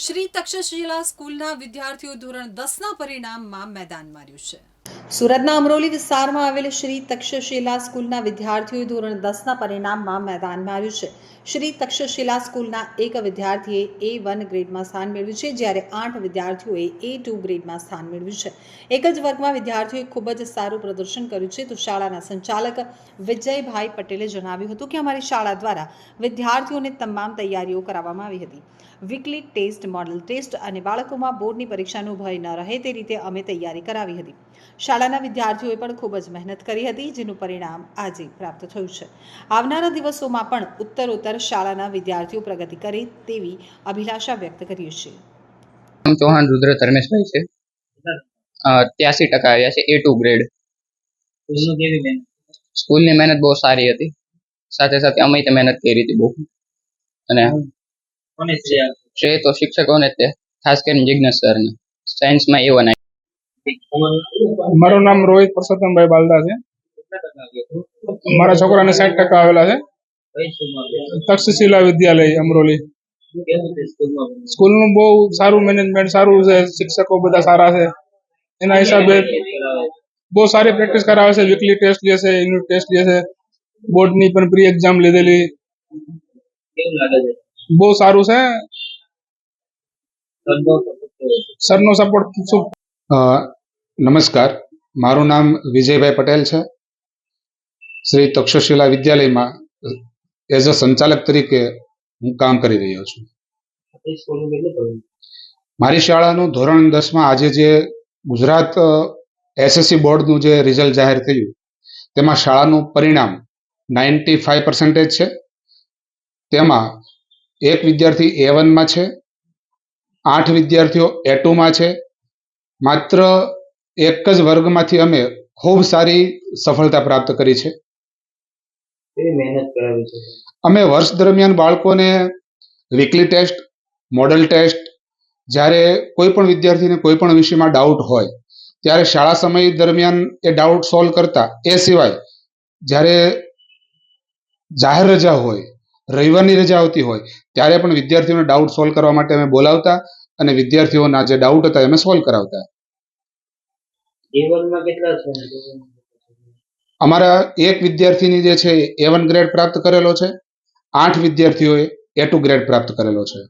શ્રી તક્ષશિલા સ્કૂલના વિદ્યાર્થીઓ ધોરણ દસના પરિણામમાં મેદાન માર્યું છે. સુરતના અમરોલી વિસ્તારમાં આવેલ શ્રી તક્ષશિલા સ્કૂલના વિદ્યાર્થીઓએ ધોરણ દસના પરિણામમાં મેદાનમાં આવ્યું છે. શ્રી તક્ષશિલા સ્કૂલના એક વિદ્યાર્થીએ એ વન ગ્રેડમાં સ્થાન મેળવ્યું છે, જ્યારે આઠ વિદ્યાર્થીઓએ એ ટુ ગ્રેડમાં સ્થાન મેળવ્યું છે. એક જ વર્ગમાં વિદ્યાર્થીઓએ ખૂબ જ સારું પ્રદર્શન કર્યું છે, તો શાળાના સંચાલક વિજયભાઈ પટેલે જણાવ્યું હતું કે અમારી શાળા દ્વારા વિદ્યાર્થીઓને તમામ તૈયારીઓ કરાવવામાં આવી હતી. વીકલી ટેસ્ટ, મોડલ ટેસ્ટ અને બાળકોમાં બોર્ડની પરીક્ષાનો ભય ન રહે તે રીતે અમે તૈયારી કરાવી હતી. શાળાના વિદ્યાર્થીઓએ પણ ખૂબ જ મહેનત કરી હતી જેનું પરિણામ આજે પ્રાપ્ત થયું છે. આવનારા દિવસોમાં પણ ઉત્તરોત્તર શાળાના વિદ્યાર્થીઓ પ્રગતિ કરે તેવી અભિલાષા વ્યક્ત કરીએ છીએ. ચૌહાણ રુદ્ર ધર્મેશભાઈ છે. ત્યાસી ટકા આવ્યા છે એ ટુ ગ્રેડ સ્કૂલનું કેવી મહેનત? સ્કૂલની મહેનત બહુ સારી હતી. સાથે સાથે અમે તે મહેનત કરી હતી બહુ. અને કોને શ્રેય તો શિક્ષકોને તે ખાસ કરીને જિજ્ઞાસ સરને. સાયન્સમાં એવો તમારું મારું નામ રોહિત પરસોત્તમભાઈ બાલદા છે? મારા છોકરાને સાઠ ટકા આવેલા છે? તક્ષશિલા વિદ્યાલય અમરોલી સ્કૂલનું બહુ સારું મેનેજમેન્ટ સારું છે શિક્ષકો બધા સારા છે એના હિસાબે બહુ સારી પ્રેક્ટિસ કરાવે છે વીકલી ટેસ્ટ લે છે યુનિટ ટેસ્ટ લે છે બોર્ડની પણ પ્રી એક્ઝામ લીધેલી બહુ સારું છે? સરનો સપોર્ટ નમસ્કાર. મારું નામ વિજયભાઈ પટેલ છે. શ્રી તક્ષશિલા વિદ્યાલયમાં એઝ અ સંચાલક તરીકે હું કામ કરી રહ્યો છું? મારી શાળાનું ધોરણ દસમાં આજે જે ગુજરાત એસએસસી બોર્ડનું જે રિઝલ્ટ જાહેર થયું, તેમાં શાળાનું પરિણામ નાઇન્ટી ફાઇવ પર્સન્ટેજ છે. તેમાં એક વિદ્યાર્થી એ વનમાં છે, આઠ વિદ્યાર્થીઓ એ ટુમાં છે માત્ર એક જ વર્ગમાંથી અમે ખૂબ સારી સફળતા પ્રાપ્ત કરી છે. અમે વર્ષ દરમિયાન બાળકોને વીકલી ટેસ્ટ મોડલ ટેસ્ટ જ્યારે કોઈ પણ વિદ્યાર્થીને કોઈ પણ વિષયમાં ડાઉટ હોય ત્યારે શાળા સમય દરમિયાન એ ડાઉટ સોલ્વ કરતા એ સિવાય જ્યારે જાહેર રજા હોય રવિવારની રજા આવતી હોય ત્યારે પણ વિદ્યાર્થીઓને ડાઉટ સોલ્વ કરવા માટે અમે બોલાવતા અને વિદ્યાર્થીઓના જે ડાઉટ હતા અમે સોલ્વ કરાવતા? અમારા એક વિદ્યાર્થીની જે છે એ વન ગ્રેડ પ્રાપ્ત કરેલો છે. આઠ વિદ્યાર્થીઓએ એ ટુ ગ્રેડ પ્રાપ્ત કરેલો છે.